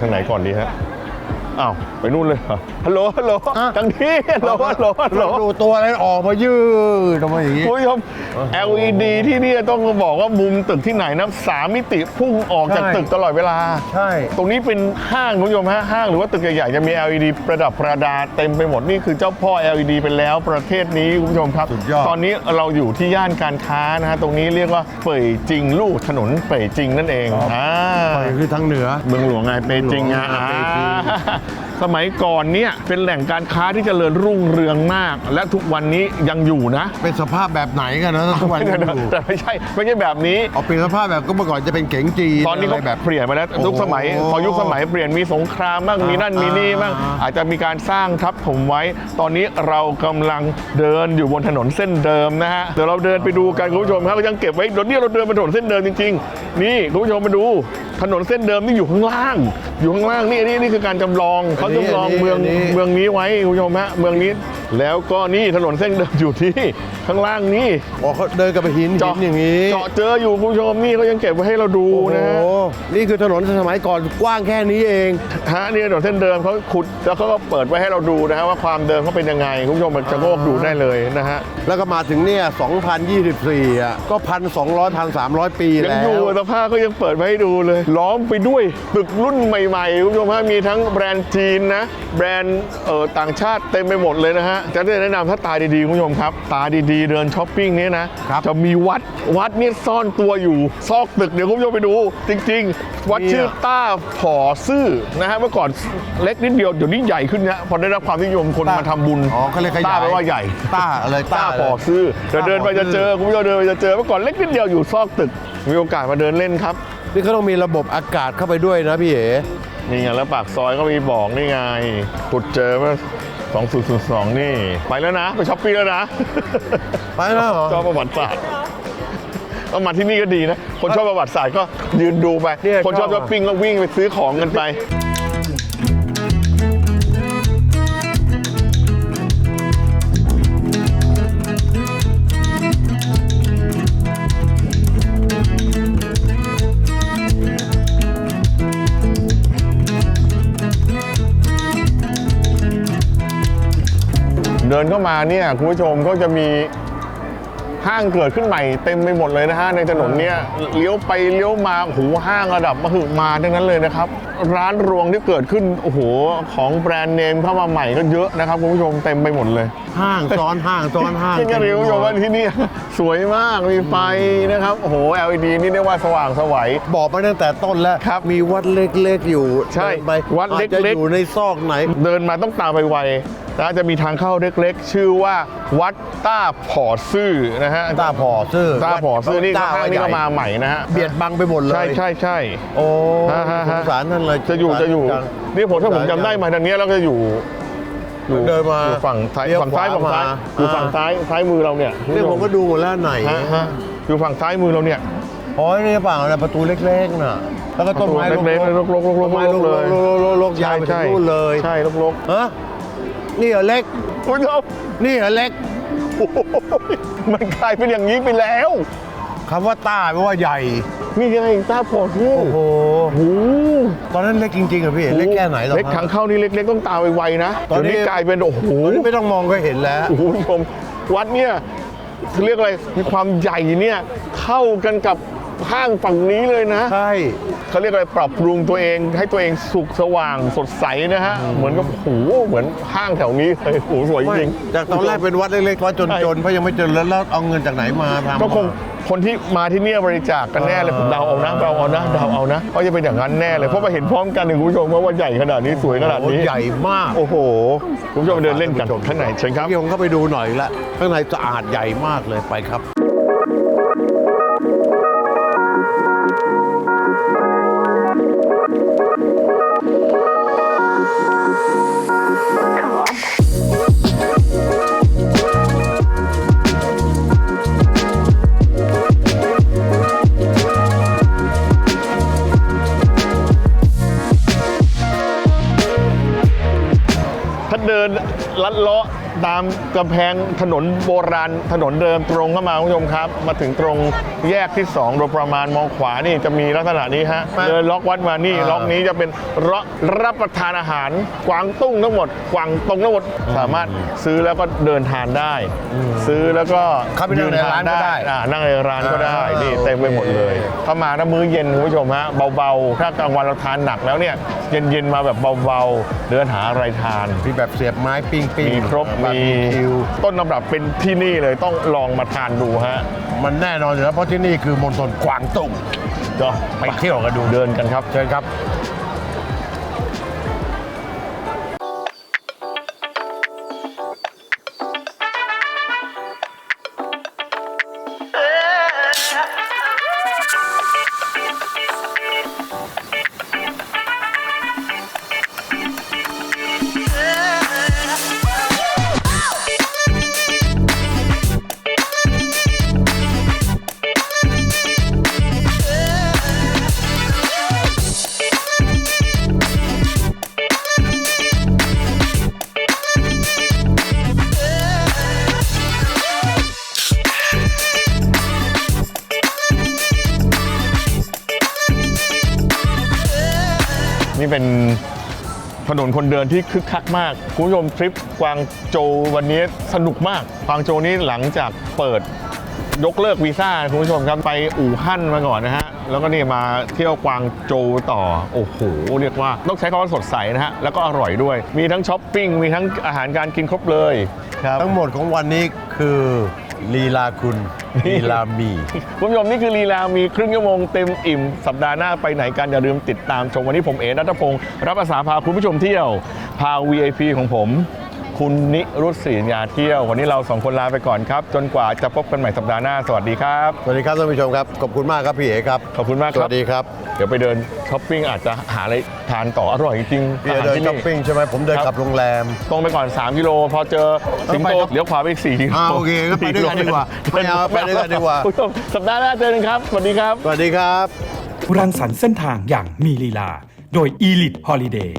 ทางไหนก่อนดีฮะ อ้าวไปนู่นเลยเหรอฮัลโหลฮัลโหลอะ ทางนี้ฮัลโหลฮัลโหลฮัลโหลดูตัวอะไรออกมายืดออกมาอย่างนี้ คุณผู้ชม LED ที่นี่ต้องบอกว่ามุมตึกที่ไหนนะสามมิติพุ่งออกจากใช่ ตึกตลอดเวลา ใช่ ตรงนี้เป็นห้างคุณผู้ชมฮะห้างหรือว่าตึกใหญ่ๆจะมี LED ประดับประดาเต็มไปหมดนี่คือเจ้าพ่อ LED ไปแล้วประเทศนี้คุณผู้ชมครับ สุดยอด ตอนนี้เราอยู่ที่ย่านการค้านะฮะตรงนี้เรียกว่าเป่ยจิงลู่ถนนเป่ยจิงนั่นเองอ่า ไปคือทางเหนือ เมืองหลวงไงเปจิงอะเมืองหลวงอะเปจิงอ่า สมัยก่อนเนี่ยเป็นแหล่งการค้าที่เจริญรุ่งเรืองมาก และทุกวันนี้ยังอยู่นะ เป็นสภาพแบบไหนกันนะทุกวันนี้อยู่แต่ไม่ใช่ไม่ใช่แบบนี้เอาเป็นสภาพแบบก็เมื่อก่อนจะเป็นเก๋งจีนตอนนี้อะไรเขาแบบเปลี่ยนมาแล้วโอ้โหยุคสมัยพอยุคสมัยเปลี่ยนมีสงครามบ้างมีนั่นมีนี่บ้างอ่าอาจจะมีการสร้างทับถมไว้ ตอนนี้เรากำลังเดินอยู่บนถนนเส้นเดิมนะฮะเดี๋ยวเราเดินไปดูกันคุณผู้ชมครับยังเก็บไว้เดี๋ยวนี้เราเดินบนถนนเส้นเดิมจริง ๆ นี่คุณผู้ชมมาดูถนนเส้นเดิมนี่อยู่ข้างล่าง อยู่ข้างล่างนี่นี่นี่คือการจำลองเขาจำลองเมืองเมืองนี้ไว้คุณผู้ชมฮะเมืองนี้ แล้วก็นี่ถนนเส้นเดิมอยู่ที่ข้างล่างนี่อ๋อเขาเดินกับไปหินหิเจาะนอย่างนี้เจาะเจออยู่คุณผู้ชมนี่เขายังเก็บไว้ให้เราดูโอ้โหนะฮะนี่คือถนนสมัยก่อนกว้างแค่นี้เองฮะนี่ถนนเส้นเดิมเขาขุดแล้วเขาก็เปิดไว้ให้เราดูนะฮะว่าความเดิมเขาเป็นยังไงคุณผู้ชมมันจะโงกดูได้เลยนะฮะแล้วก็มาถึงเนี่ย2024อะก็พันสองร้อยพันสามร้อยปียังแล้อยู่วสภาพก็ยังเปิดไว้ให้ดูเลย ล้อมไปด้วยตึกรุ่นใหม่ๆคุณผู้ชมฮะมีทั้งแบรนด์จีนนะแบรนด์เอ่อต่างชาติเต็มไปหมดเลยนะฮะจะได้แนะนำถ้าตาดีๆคุณผู้ชมครับ ตาดีๆ เดินช้อปปิ้งเนี้นะครับจะมีวัดวัดเนี่ยซ่อนตัวอยู่ ซอกตึกเดี๋ยวคุณผู้ชมไปดู จริง ๆ วัดเนี่ยชื่อต้าผอซื่อนะฮะเมื่อก่อนเล็กนิดเดียวเดี๋ยวนี้ใหญ่ขึ้นนะพอได้รับความนิยมคนมาทำบุญอ๋อเขาเลยขยายต้าแปลว่าใหญ่ต้าอะไรต้าต้าปอซื้อเดี๋ยวเดินไปจะเจอคุณผู้ชมเดินไปจะเจอเมื่อก่อนเล็กนิดเดียวอยู่ซอกตึก มีโอกาสมาเดินเล่นครับนี่เขาต้องมีระบบอากาศเข้าไปด้วยนะพี่เอ๋นี่ไงแล้วปากซอยก็มีบอกนี่ไงขุดเจอเมื่อ 2002 นี่ ไปแล้วนะ ไปช้อปปิ้งแล้วนะ ไปแล้วเหรอ ชอบประวัติศาสตร์เอามาที่นี่ก็ดีนะ คนชอบประวัติศาสตร์ก็ยืนดูไป เนี่ยคนชอบชอบ ช้อปปิ้งก็วิ่งไปซื้อของกันไป เดินเข้ามาเนี่ยคุณผู้ชมก็จะมี ห้างเกิดขึ้นใหม่เต็มไปหมดเลยนะฮะในถนนเนี่ยเลี้ยวไปเลี้ยวมาโอ้โหห้างระดับมหึมาทั้งนั้นเลยนะครับ ร้านรวงที่เกิดขึ้นโอ้โหของแบรนด์เนมเข้ามาใหม่ก็เยอะนะครับคุณผู้ชมเต็มไปหมดเลย ห้างซ้อนห้างซ้อนห้างจริงๆคุณผู้ชมว่าที่นี่สวยมากมีไฟนะครับโอ้โห LED นี่เรียกว่าสว่างสวัยบอกมาตั้งแต่ต้นแล้วครับมีวัดเล็กๆอยู่ใช่เดินไปวัดเล็กๆอาจจะอยู่ในซอกไหน เดินมาต้องตามไปไวนะจะมีทางเข้าเล็กๆ ชื่อว่าวัดต้าผอซื่อนะฮะต้าผอซื่อต้าผอซื่อนี่ก็ต้าห้างนี่ก็ใหญ่มาใหม่นะฮะเบียดบังไปหมดเลย ใช่ใช่ใช่โอ้ฮะฮะสฮะงสารท่านเลยจะอยู่สงสารจะอยู่จังนี่ผมถ้าผมจำได้มาทางเนี้ยแล้วก็อยู่อยู่เดินมาอยู่ฝั่งซ้ายเลี้ยวฝั่งซ้ายขวาฝั่งซ้ายมาอยู่อ่าฝั่งซ้ายซ้ายมือเราเนี่ยนี่ผมก็ดูหมดแล้วไหนฮะฮะอยู่ฝั่งซ้ายมือเราเนี่ยอ๋อนี่เปล่านะประตูเล็กๆน่ะแล้วก็ต้นไม้ประตูเล็กๆๆลกๆลกๆลกๆต้นไม้ลกเลยๆลกๆยาวไปถึงนู่นเลยใช่ลกฮะนี่เหรอเล็กๆคุณผู้ชมนี่เหรอเล็ก โอ้โหมันกลายเป็นอย่างนี้ไปแล้วคำว่าต้าแปลว่าใหญ่ นี่ไงต้าผอซื่อโอ้โห โอ้โหตอนนั้นเล็กจริงๆเหรอพี่ เล็กแค่ไหนหรอเล็กทางเข้านี่เล็กๆต้องตามไปไวๆนะตอนนี้เดี๋ยวนี้กลายเป็นโอ้โห ตอนนี้ไม่ต้องมองก็เห็นแล้ว โอ้โหคุณผู้ชมวัดเนี่ยเรียกอะไรมีความใหญ่เนี่ยเข้ากันกับ ห้างฝั่งนี้เลยนะ ใช่ เขาเรียกอะไรปรับปรุงตัวเองให้ตัวเองสุขสว่างสดใสนะฮะ เหมือนกับโอ้โหเหมือนห้างแถวนี้เลยโอ้โหสวยจริงจากตอนแรกเป็นวัดเล็กๆวัดจนๆเพราะยังไม่เจริญแล้วเอาเงินจากไหนมาทำ ก็คงคนที่มาที่เนี่ยบริจาคกันแน่เลยผมเดาเอานะเดาเอานะเดาเอานะว่าจะเป็นอย่างนั้นแน่เลยเพราะมาเห็นพร้อมกันเลยคุณผู้ชมว่าว่าใหญ่ขนาดนี้สวยขนาดโอ้โหนี้ใหญ่มาก โอ้โหคุณผู้ชมเดินเล่นกันข้างในเชิญครับ พี่ผมเข้าไปดูหน่อยละข้างในสะอาดใหญ่มากเลยไปครับ ดินลัดเลาะ ตามกำแพงถนนโบราณถนนเดิมตรงเข้ามาคุณผู้ชมครับ มาถึงตรงแยกที่ 2 โดยประมาณมองขวานี่จะมีลักษณะนี้ฮะมาเดินล็อกวัดมานี่อ่าล็อกนี้จะเป็นรับรับประทานอาหารกวางตุ้งทั้งหมดกวางตรงทั้งหมดสามารถซื้อแล้วก็เดินทานได้ ซื้อแล้วก็เข้าไปนั่งในร้านก็ได้อ่านั่งในร้านก็ได้อ่านี่นี่เต็มไปหมดเลยเข้ามานะมื้อเย็นคุณผู้ชมฮะเบาๆ ถ้ากลางวันเราทานหนักแล้วเนี่ยเย็นๆมาแบบเบาๆเดินหาอะไรทานมีแบบเสียบไม้ปิ้งปิ้งมีครบบามีร์บีคิวต้นตำรับเป็นที่นี่เลยต้องลองมาทานดูฮะมันแน่นอนอยู่แล้วเพราะที่นี่คือมณฑลกวางตุ้งก็ไปเที่ยวกันดูเดินกันครับเชิญครับ นี่เป็นถนนคนเดินที่คึกคักมากคุณผู้ชมทริปกวางโจววันนี้สนุกมากกวางโจวนี้หลังจากเปิดยกเลิกวีซ่าคุณผู้ชมครับไปอู่ฮั่นมาก่อนนะฮะแล้วก็นี่มาเที่ยวกวางโจวต่อโอ้โหเรียกว่าต้องใช้คำว่าสดใสนะฮะแล้วก็อร่อยด้วย มีทั้งช้อปปิ้งมีทั้งอาหารการกินครบเลยครับทั้งหมดของวันนี้คือ ลีลาคุณลีลามี คุณผู้ชมนี่คือลีลามีครึ่งชั่วโมงเต็มอิ่มสัปดาห์หน้าไปไหนกันอย่าลืมติดตามชมวันนี้ผมเอ๋นัทพงศ์รับอาสาพาคุณผู้ชมเที่ยว พา VIP ของผม คุณนิรุตศรีญาเที่ยว วันนี้เราสองคนลาไปก่อนครับ จนกว่าจะพบกันใหม่สัปดาห์หน้า สวัสดีครับ สวัสดีครับท่านผู้ชมครับ ขอบคุณมากครับพี่เอ๋ครับ ขอบคุณมากสครับ วัสดีครับเดี๋ยวไปเดินช้อปปิ้งอาจจะหาอะไรทานต่ออร่อยจริงๆพี่เอ๋อาหารเดินที่ช้อปปิ้งใช่ไหมผมเดินครับกลับโรงแรม ตรงไปก่อน 3 กิโล พอเจอสิงโตไปครับเลี้ยวขวาไปอีก4กิโลอ่าโอเคก็ไปด้วยกันดีกว่าไม่เอาไปด้วยกันดีกว่า คุณผู้ชมสัปดาห์หน้าเจอกันครับ สวัสดีครับ สวัสดีครับ รังสรรค์เส้นทางอย่างมีลีลา โดย Elite Holiday